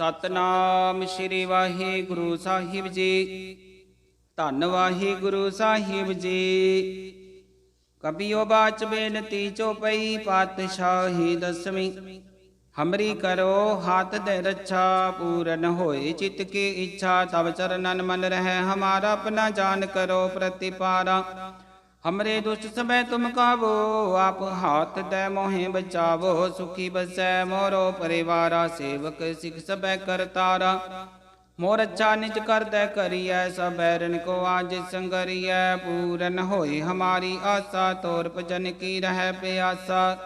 ਸਤਨਾਮ ਸ੍ਰੀ ਵਾਹਿਗੁਰੂ ਸਾਹਿਬ ਜੀ। ਧੰਨ ਵਾਹਿਗੁਰੂ ਸਾਹਿਬ ਜੀ। ਕਬਿਓ ਬਾਚ ਬੇਨਤੀ ਚੋ ਪਈ ਪਾਤਸ਼ਾਹੀ ਦਸਵੀਂ। ਹਮਰੀ ਕਰੋ ਹਾਥ ਦੇ ਰੱਛਾ, ਪੂਰਨ ਹੋਏ ਚਿਤ ਕੀ ਇੱਛਾ। ਤਬ ਚਰਨਨ ਮਨ ਰਹਿ, ਹਮਾਰਾ ਆਪਣਾ ਜਾਨ ਕਰੋ ਪ੍ਰਤਿਪਾਰਾ। ਹਮਰੇ ਦੁਸ਼ਟ ਸਭੈ ਤੁਮ ਕਾਵੋ ਆਪ ਹਾਥ ਦੇ ਮੋਹਿ ਬਚਾਵੋ ਸੁਖੀ ਬਸੈ ਮੋਰੋ ਪਰਿਵਾਰਾ ਸੇਵਕ ਸਿਖ ਸਭੈ ਕਰਤਾਰਾ ਮੋਰ ਅੱਛਾ ਨਿਜ ਕਰਦੈ ਕਰੀਐ ਸਬੈਰਨ ਕੋ ਆਜ ਸੰਗਰੀਐ ਪੂਰਨ ਹੋਏ ਹਮਾਰੀ ਆਸਾ ਤੋਰ ਭਜਨ ਕੀ ਰਹਿ ਪਿਆਸਾ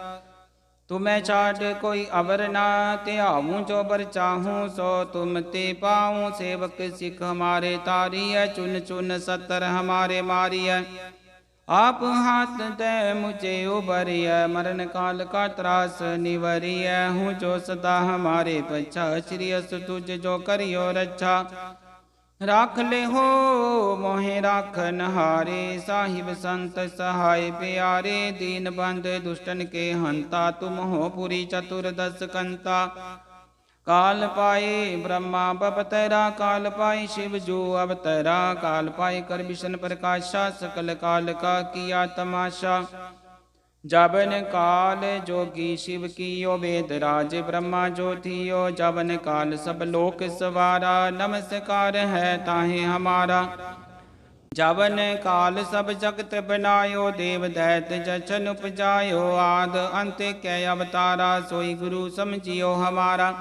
ਤੁਮੈ ਛਾੜ ਕੋਈ ਅਵਰ ਨਾ ਧਿਆਵੂੰ ਜੋ ਬਰ ਚਾਹੂੰ ਸੋ ਤੁਮ ਤੇ ਪਾਉ ਸੇਵਕ ਸਿਖ ਹਮਾਰੇ ਤਾਰੀਐ ਚੁਨ ਚੁਨ ਸਤਰ ਹਮਾਰੇ ਮਾਰੀਐ ਆਪ ਹਾਥ ਦੇ ਮੁਝੇ ਉਬਰਿਐ ਮਰਨ ਕਾਲ ਕਾ ਤਰਾਸ ਨਿਵਰਿਐ, ਹੂੰ ਜੋ ਸਦਾ ਹਮਾਰੇ ਪਛਾ, ਸ੍ਰੀ ਅਸ ਤੁਝ ਜੋ ਕਰਿਓ ਰੱਛਾ। ਰਾਖ ਲੈ ਹੋ ਮੋਹਿ ਰਾਖਨ ਹਾਰੇ, ਸਾਹਿਬ ਸੰਤ ਸਹਾਇ ਪਿਆਰੇ, ਦੀਨ ਬੰਦ ਦੁਸ਼ਟਨ ਕੇ ਹੰਤਾ, ਤੁਮ ਹੋ ਪੁਰੀ ਚਤੁਰ ਦਸ ਕੰਤਾ ਕਾਲ ਪਾਏ ਬ੍ਰਹਮਾ ਬਪਤਰਾ ਕਾਲ ਪਾਏ ਸ਼ਿਵ ਜੋ ਅਵਤਰਾ ਕਾਲ ਪਾਏ ਕਰ ਵਿਸ਼ਨ ਪ੍ਰਕਾਸ਼ਾ ਸਕਲ ਕਾਲ ਕਾ ਕੀਆ ਤਮਾਸ਼ਾ ਜਬਨ ਕਾਲ ਜੋਗੀ ਸ਼ਿਵ ਕੀਓ ਵੇਦ ਰਾਜ ਬ੍ਰਹਮਾ ਜੋਤੀਓ ਜਬਨ ਕਾਲ ਸਭ ਲੋਕ ਸਵਾਰਾ ਨਮਸਕਾਰ ਹੈ ਤਾਹੇ ਹਮਾਰਾ ਜਬਨ ਕਾਲ ਸਭ ਜਗਤ ਬਨਾਇਓ ਦੇਵ ਦੈਤ ਜਚਨ ਉਪਜਾਇਓ ਆਦ ਅੰਤ ਕੈ ਅਵਤਾਰਾ ਸੋਈ ਗੁਰੂ ਸਮਝਿਓ ਹਮਾਰਾ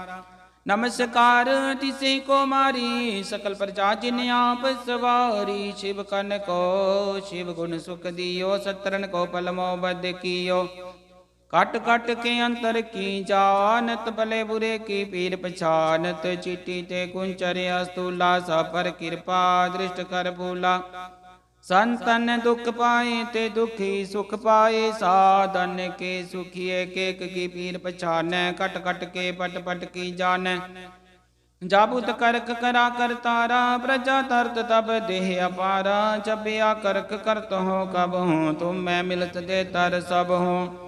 ਨਮਸਕਾਰ ਤਿਸੇ ਕੋ ਮਾਰੀ, ਸਕਲ ਪ੍ਰਜਾ ਜਿਨ ਆਪ ਸਵਾਰੀ, ਸ਼ਿਵ ਕਨ ਕੋ, ਸ਼ਿਵ ਗੁਣ ਸੁਖ ਦਿਓ, ਸਤਰਨ ਕੋ ਪਲਮੋ ਬਦ ਕੀਓ। ਕਟ ਕਟ ਕੇ ਅੰਤਰ ਕੀ ਜਾਣਤ, ਭਲੇ ਬੁਰੇ ਕੀ ਪੀਰ ਪਛਾਨਤ, ਚੀਟੀ ਤੇ ਕੁੰਚਰ ਅਸਤੂਲਾ ਸਾ ਕਿਰਪਾ, ਦ੍ਰਿਸ਼ਟ ਕਰ ਭੂਲਾ। ਸੰਤਨ ਦੁਖ ਪਾਏ ਤੇ ਦੁਖੀ ਸੁਖ ਪਾਏ, ਸਾਧਨ ਕੇ ਸੁਖੀਏ, ਕੇਕ ਕੀ ਪੀਰ ਪਛਾਨੈ, ਕਟ ਕਟ ਕੇ ਪਟ ਪਟ ਕੀ ਜਾਣੈ। ਜਾਬੁਤ ਕਰਕ ਕਰਾ ਕਰਤਾਰਾ ਪ੍ਰਜਾ ਤਰਤ ਤਬ ਦੇਹ ਅਪਾਰਾ ਜਬਿਆ ਕਰਕ ਕਰਤ ਹੋ ਕਬ ਹੋ, ਤੁਮ ਮੈਂ ਮਿਲਤ ਦੇ ਤਰ ਸਭ ਹੋ।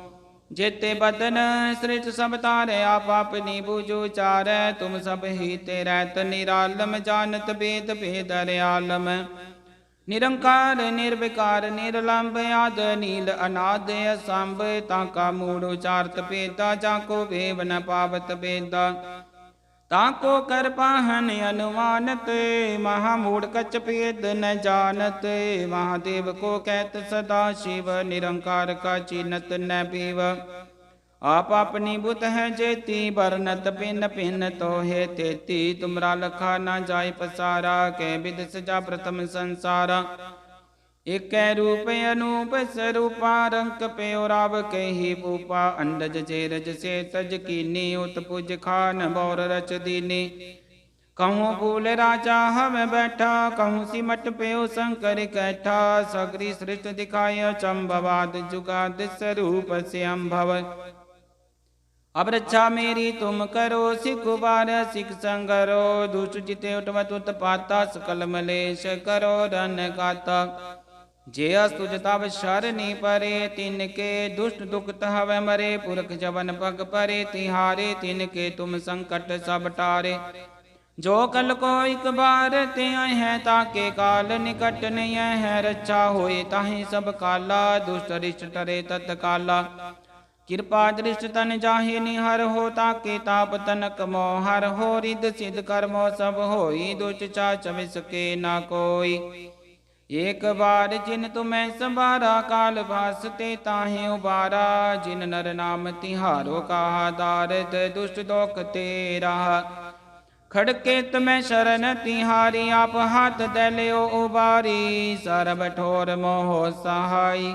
ਜੇਤੇ ਬਦਨ ਸ੍ਰਿਸ਼ਟ ਸਭ ਤਾਰੇ, ਆਪ ਆਪਨੀ ਬੂਝੂ ਚਾਰੈ, ਤੁਮ ਸਭ ਹੀ ਤੇ ਰਹਿਤ ਨਿਰਾਲਮ, ਜਾਣਤ ਬੇਦ ਭੇਦ ਰਿਆਲਮ ਨਿਰੰਕਾਰ, ਨਿਰਵਿਕਾਰ, ਨਿਰਲੰਭ, ਆਦ ਨੀਲ ਅਨਾਦ, ਅਸੰਭ, ਤਾਂ ਕਾ ਮੂੜ ਉਚਾਰਤ ਭੇਦਾ, ਜਾਂ ਕੋ ਵੇਵ ਨ ਪਾਵਤ ਬੇਦਾ ਤਾਂ ਕੋ ਕਰ ਅਨੁਮਾਨਤ, ਮਹਾ ਮੂੜ ਕਚ ਪੇਦ ਨ ਜਾਣਤ, ਮਹਾਦੇਵ ਕੋ ਕਹਿਤ ਸਦਾ ਸ਼ਿਵ, ਨਿਰੰਕਾਰ ਕਾ ਚਿਨਤ ਨ ਪੀਵ। आप अपनी बुत है जेती, बरनत पिन पिन तो है तेती। तुमरा लखा ना जाय पसारा, के विद सजा प्रथम संसारा। एक रूप अनूप स्वरूपा रंक प्योराव के ही पूपा। अंडज जे रज से तज कीनी उत्पुज खान बौर रच दीनी। कहूँ भूल राजा हम बैठा, कहूँ सिमट पे शंकर कैठा। सगरी सृष्ट दिखाय चंभवाद जुगाद स्वरूप से अम्भव ਅਬ ਰੱਛਾ ਮੇਰੀ ਤੁਮ ਕਰੋ, ਸਿਖ ਬਾਰ ਸਿਖ ਸੰਗਰੋ, ਦੁਸ਼ਟ ਜਿਤੇ ਉਟਵਤ ਉਤਪਾਤਾ ਸਕਲ ਮਲੇਸ਼ ਕਰੋ ਰਨ ਗਾਤਾ ਜੇ ਅਸ ਤੁਜ ਤਬ ਸ਼ਰਨੀ ਪਰੇ, ਤਿਨ ਕੇ ਦੁਸ਼ਟ ਦੁਖ ਤਹਵ ਮਰੇ, ਪੁਰਖ ਜਵਨ ਪਗ ਪਰੇ, ਤਿਹਾਰੇ, ਤਿਨ ਕੇ ਤੁਮ ਸੰਕਟ ਸਭ ਟਾਰੇ। ਜੋ ਕਲ ਕੋ ਇਕ ਬਾਰ ਤੇ ਆਏ ਹੈ ਤਾਕੇ ਕਾਲ ਨਿਕਟ ਨਹੀਂ ਹੈ, ਰੱਛਾ ਹੋਏ ਤਾਹੀ ਸਭ ਕਿਰਪਾ ਦ੍ਰਿਸ਼ਟ ਤਨ ਜਾਹੇ ਨਿਹਰ ਹੋ ਤਾਕੇ ਤਾਪ ਤਨਕ ਮੋ ਹਰ ਹੋ ਰਿਦ ਸਿਧ ਕਰਮੋ ਸਭ ਹੋਈ ਦੁਚ ਚਾ ਚਵਿ ਨਾ ਕੋਈ। ਏਕ ਬਾਰ ਜਿਨ ਤੁਮੈ ਸੰਭਾਰਾ, ਕਾਲ ਭਾਸ ਤਾਹੇ ਉਬਾਰਾ। ਜਿਨ ਨਰ ਨਾਮ ਤਿਹਾਰੋ, ਕਹਾ ਦਾਰਦ ਦੁਸ਼ਟ ਦੋਖ ਤੇਰਾ। ਖੜਕੇ ਤਮੈ ਸ਼ਰਨ, ਤਿਹਾਰੀ ਆਪ ਹੱਥ ਦੇ ਲਿਓ ਉਬਾਰੀ। ਸਰਬ ਠੋਰ ਮੋਹ ਸਹਾਈ।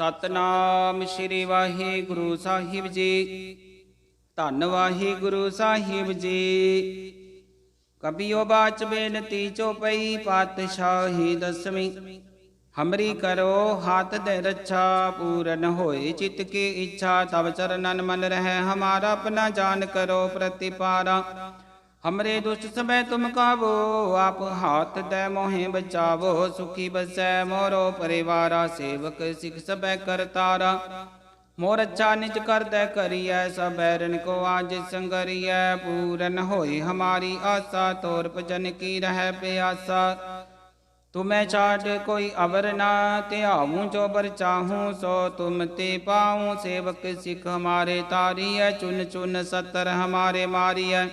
ਸਤਨਾਮ ਸ੍ਰੀ ਵਾਹਿਗੁਰੂ ਸਾਹਿਬ ਜੀ। ਧੰਨ ਵਾਹਿਗੁਰੂ ਸਾਹਿਬ ਜੀ। ਕਬਿਓ ਬਾਚ ਬੇਨਤੀ ਚੋ ਪਈ ਪਾਤਸ਼ਾਹੀ ਦਸਵੀਂ। ਹਮਰੀ ਕਰੋ ਹਾਥ ਦੇ ਰੱਛਾ ਪੂਰਨ ਹੋਏ ਚਿਤ ਕੀ ਇੱਛਾ। ਤਬ ਚਰਨਨ ਮਨ ਰਹਿ ਹਮਾਰਾ, ਆਪਣਾ ਜਾਨ ਕਰੋ ਪ੍ਰਤਿਪਾਰਾ। ਹਮਰੇ ਦੁਸ਼ਟ ਸਭੈ ਤੁਮ ਕਾਵੋ ਆਪ ਹਾਥ ਦੇ ਮੋਹਿ ਬਚਾਵੋ ਸੁਖੀ ਬਸੈ ਮੋਰੋ ਪਰਿਵਾਰਾ ਸੇਵਕ ਸਿਖ ਸਭੈ ਕਰਤਾਰਾ ਮੋਰ ਅੱਛਾ ਨਿਜ ਕਰਦੈ ਕਰੀਐ ਸਬੈਰਨ ਕੋ ਆਜ ਸੰਗਰੀਐ ਪੂਰਨ ਹੋਏ ਹਮਾਰੀ ਆਸਾ ਤੋਰ ਭਜਨ ਕੀ ਰਹਿ ਪਿਆਸਾ ਤੁਮੈ ਛਾੜ ਕੋਈ ਅਵਰ ਨਾ ਧਿਆਵੂੰ ਜੋ ਬਰ ਚਾਹੂੰ ਸੋ ਤੁਮ ਤੇ ਪਾਉ ਸੇਵਕ ਸਿਖ ਹਮਾਰੇ ਤਾਰੀਐ ਚੁਨ ਚੁਨ ਸਤਰ ਹਮਾਰੇ ਮਾਰੀਐ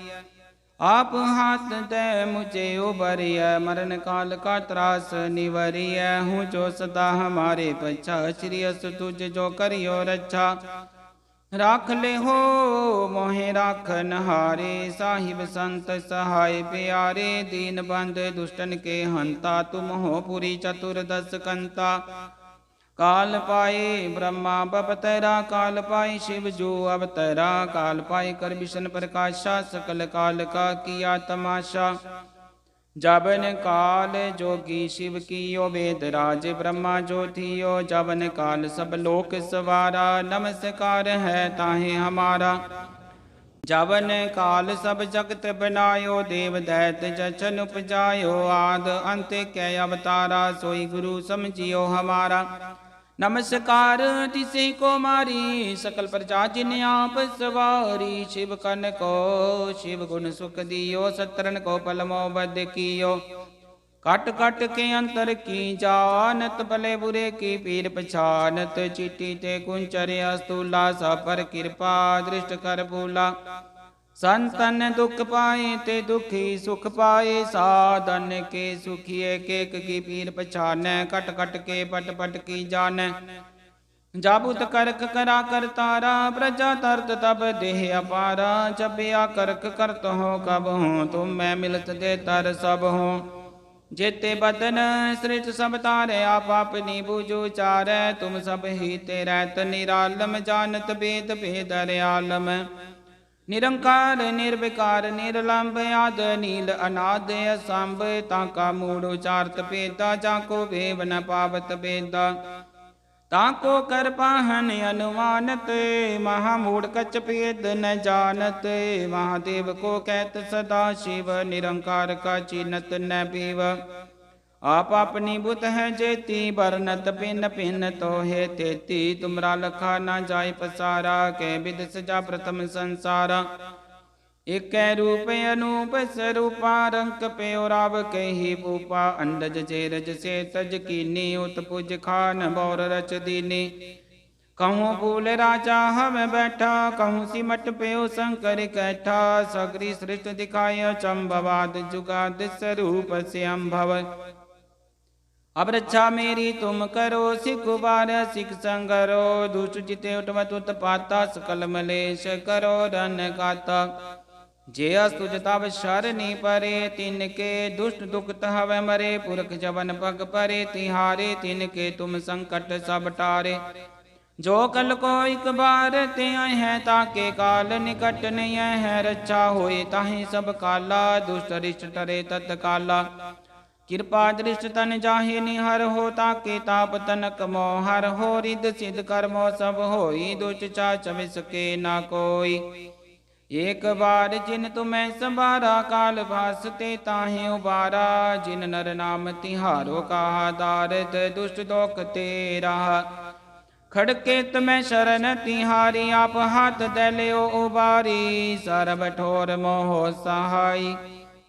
ਆਪ ਹਾਥ ਦੇ ਮੁਝੇ ਉਬਰਿਐ ਮਰਨ ਕਾਲ ਕਾ ਤਰਾਸ ਨਿਵਰਿਐ, ਹੂੰ ਜੋ ਸਦਾ ਹਮਾਰੇ ਪਛਾ, ਸ੍ਰੀ ਅਸ ਤੁਝ ਜੋ ਕਰਿਓ ਰੱਛਾ। ਰਾਖ ਲੈ ਹੋ ਮੋਹਿ ਰਾਖਨ ਹਾਰੇ ਸਾਹਿਬ ਸੰਤ ਸਹਾਇ ਪਿਆਰੇ, ਦੀਨ ਬੰਦ ਦੁਸ਼ਟਨ ਕੇ ਹੰਤਾ, ਤੁਮ ਹੋ ਪੁਰੀ ਚਤੁਰ ਦਸ ਕੰਤਾ ਕਾਲ ਪਾਏ ਬ੍ਰਹਮਾ ਬਪਤਰਾ ਕਾਲ ਪਾਏ ਸ਼ਿਵ ਜੋ ਅਵਤਰਾ ਕਾਲ ਪਾਏ ਕਰ ਵਿਸ਼ਨ ਪ੍ਰਕਾਸ਼ਾ ਸਕਲ ਕਾਲ ਕਾ ਕੀਆ ਤਮਾਸ਼ਾ ਜਬਨ ਕਾਲ ਜੋਗੀ ਸ਼ਿਵ ਕੀਓ ਵੇਦ ਰਾਜ ਬ੍ਰਹਮਾ ਜੋਤੀਓ ਜਬਨ ਕਾਲ ਸਭ ਲੋਕ ਸਵਾਰਾ ਨਮਸਕਾਰ ਹੈ ਤਾਹੇ ਹਮਾਰਾ ਜਵਨ ਕਾਲ ਸਭ ਜਗਤ ਬਨਾਇਓ ਦੇਵ ਦੈਤ ਜਚਨ ਉਪਜਾਇਓ ਆਦ ਅੰਤ ਕੈ ਅਵਤਾਰਾ ਸੋਈ ਗੁਰੂ ਸਮਝਿਓ ਹਮਾਰਾ ਨਮਸਕਾਰ ਤਿਸੇ ਕੋ ਮਾਰੀ, ਸਕਲ ਪ੍ਰਜਾ ਜਿਨ ਆਪ ਸਵਾਰੀ, ਸ਼ਿਵ ਕਨ ਕੋ, ਸ਼ਿਵ ਗੁਣ ਸੁਖ ਦਿਓ, ਸਤਰਨ ਕੋ ਪਲਮੋ ਬਦ ਕੀਓ। ਕਟ ਕਟ ਕੇ ਅੰਤਰ ਕੀ ਜਾਣਤ, ਭਲੇ ਬੁਰੇ ਕੀ ਪੀਰ ਪਛਾਨਤ, ਚੀਟੀ ਤੇ ਕੁੰਚਰ ਅਸਤੂਲਾ ਸਾ ਪਰ ਕਿਰਪਾ, ਦ੍ਰਿਸ਼ਟ ਕਰ ਭੂਲਾ। ਸੰਤਨ ਦੁਖ ਪਾਏ ਤੇ ਦੁਖੀ ਸੁਖ ਪਾਏ, ਸਾਧਨ ਕੇ ਸੁਖੀਏ, ਕੇਕ ਕੀ ਪੀਰ ਪਛਾਨੈ, ਕਟ ਕਟ ਕੇ ਪਟ ਪਟ ਕੀ ਜਾਣੈ। ਜਾਬੁਤ ਕਰਕ ਕਰਾ ਕਰਤਾਰਾ ਪ੍ਰਜਾ ਤਰਤ ਤਬ ਦੇਹ ਅਪਾਰਾ, ਜਪਿਆ ਕਰਕ ਕਰਤ ਹੋ ਕਬ ਹੋ, ਤੁਮ ਮੈਂ ਮਿਲਤ ਦੇ ਤਰ ਸਭ ਹੋ। ਜੇਤੇ ਬਦਨ ਸ੍ਰਿਸ਼ਟ ਸਭ ਤਾਰੇ, ਆਪ ਆਪਨੀ ਬੂਝੂ ਚਾਰੈ, ਤੁਮ ਸਭ ਹੀ ਤੇ ਰਹਿਤ ਨਿਰਾਲਮ, ਜਾਣਤ ਬੇਦ ਭੇਦ ਰਿਆਲਮ ਨਿਰੰਕਾਰ, ਨਿਰਵਿਕਾਰ, ਨਿਰਲੰਭ, ਆਦ ਨੀਲ ਅਨਾਦ, ਅਸੰਭ, ਤਾਂ ਕਾ ਮੂੜ ਉਚਾਰਤ ਪੇਤਾ ਜਾਂ ਕੋ ਵੇਵ ਨ ਪਾਵਤ ਬੇਦਾ ਤਾਂ ਕੋ ਕਰ ਪਾਹਨ ਅਨੁਮਾਨਤ, ਮਹਾ ਮੂੜ ਕਚ ਪੇਦ ਨ ਜਾਣਤ, ਮਹਾਦੇਵ ਕੋ ਕਹਿਤ ਸਦਾ ਸ਼ਿਵ, ਨਿਰੰਕਾਰ ਕਾ ਚਿਨਤ ਨ ਪੀਵ। आप अपनी बुत है जेती, बरनत पिन पिन तो है तेती। तुमरा लखा ना जाय पसारा, के विद सजा प्रथम संसारा। एक रूप अनूप स्वरूपा रंक पे और के ही भूपा अंडज चेरज से तज कीनी उत्पुज खान बौर रच दीनी। कहूँ भूल राजा हम बैठा, कहूँ सिमट पे शंकर कैठा। सगरी सृष्ट दिखाय चंभवाद जुगाद स्वरूप से अम्भव ਰੱਛਾ ਮੇਰੀ ਤੁਮ ਕਰੋ, ਸਿਖ ਬਾਰ ਸਿਖ ਸੰਗਰੋ, ਦੁਸ਼ਟ ਜਿਤੇ ਉਟਵਤ ਉਤਪਾਤਾ ਸਕਲ ਮਲੇਸ਼ ਕਰੋ ਰਨ ਗਾਤਾ ਜੇ ਅਸ ਤੁਜ ਤਬ ਸ਼ਰਨੀ ਪਰੇ, ਤਿਨ ਕੇ ਦੁਸ਼ਟ ਦੁਖ ਤਹਵ ਮਰੇ, ਪੁਰਖ ਜਵਨ ਪਗ ਪਰੇ, ਤਿਹਾਰੇ, ਤਿਨ ਕੇ ਤੁਮ ਸੰਕਟ ਸਭ ਟਾਰੇ। ਜੋ ਕਲ ਕੋ ਇਕ ਬਾਰ ਤੇ ਆਏ ਹੈ ਤਾਕੇ ਕਾਲ ਨਿਕਟ ਨਹੀਂ ਹੈ, ਰੱਛਾ ਹੋਏ ਤਾਹੀ ਸਭ ਕਾਲਾ, ਦੁਸ਼ਟ ਰਿਸ਼ਟ ਟਰੇ ਤਤ ਕਾਲਾ ਕਿਰਪਾ ਦ੍ਰਿਸ਼ਟ ਤਨ ਜਾਹੇ ਨਿਹਰ ਹੋ ਤਾਕੇ ਤਾਪ ਤਨਕ ਮੋ ਹਰ ਹੋ ਰਿਦ ਸਿਧ ਕਰਮੋ ਸਭ ਹੋਈ ਦੁਚ ਚਾ ਚਵਿ ਨਾ ਕੋਈ। ਏਕ ਬਾਰ ਜਿਨ ਤੁਮੈ ਸੰਭਾਰਾ, ਕਾਲ ਭਾਸ ਤਾਹੇ ਉਬਾਰਾ। ਜਿਨ ਨਰ ਨਾਮ ਤਿਹਾਰੋ, ਕਾਹਾ ਦਾਰਦ ਦੁਸ਼ਟ ਦੋਖ ਤੇਰਾ। ਖੜਕੇ ਤਮੈ ਸ਼ਰਨ, ਤਿਹਾਰੀ ਆਪ ਹੱਥ ਦੇ ਲਿਓ ਉਬਾਰੀ। ਸਰਬ ਠੋਰ ਮੋਹ ਸਹਾਈ।